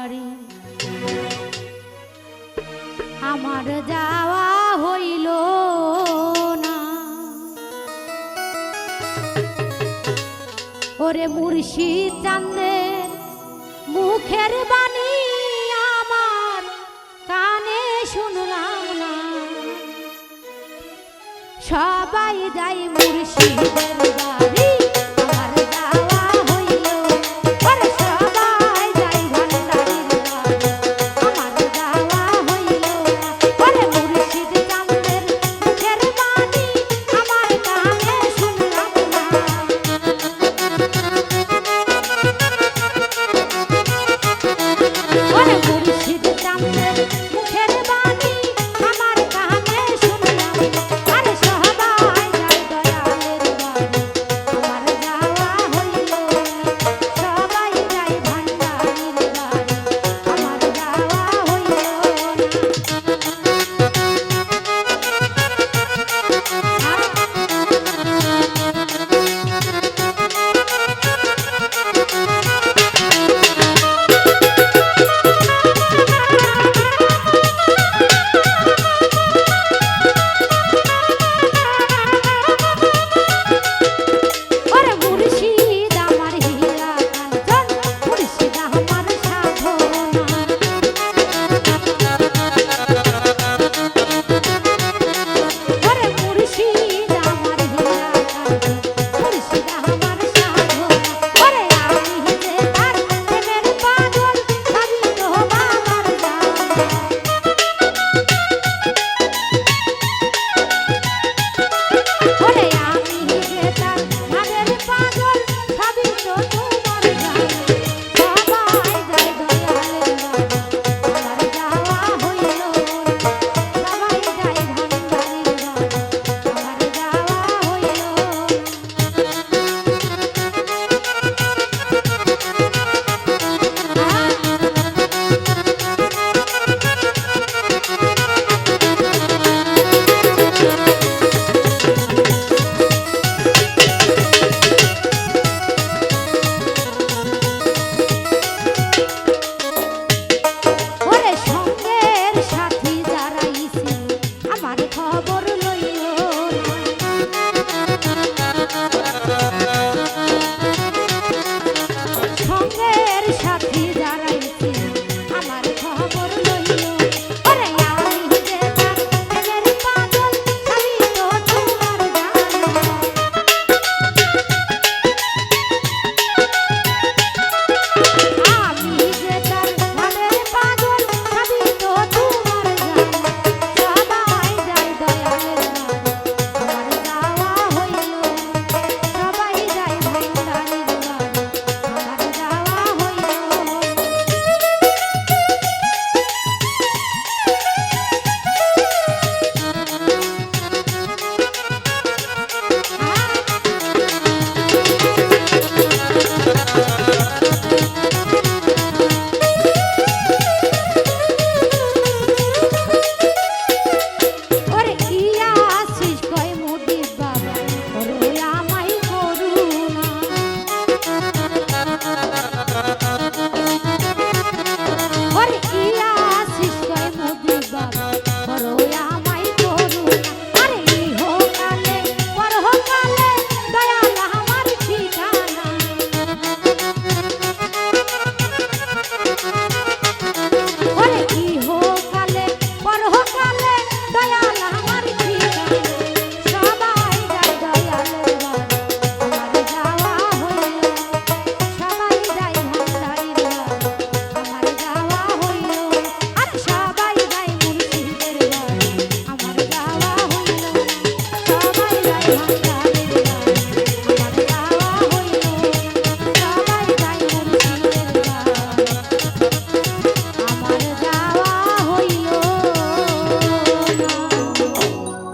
পারি আমার যাওয়া হইল না। ওরে মুর্শিদ চান্দে মুখের বাণী আমার কানে শুনলাম না। সবাই যাই মুর্শিদের বাড়ি। Thank you.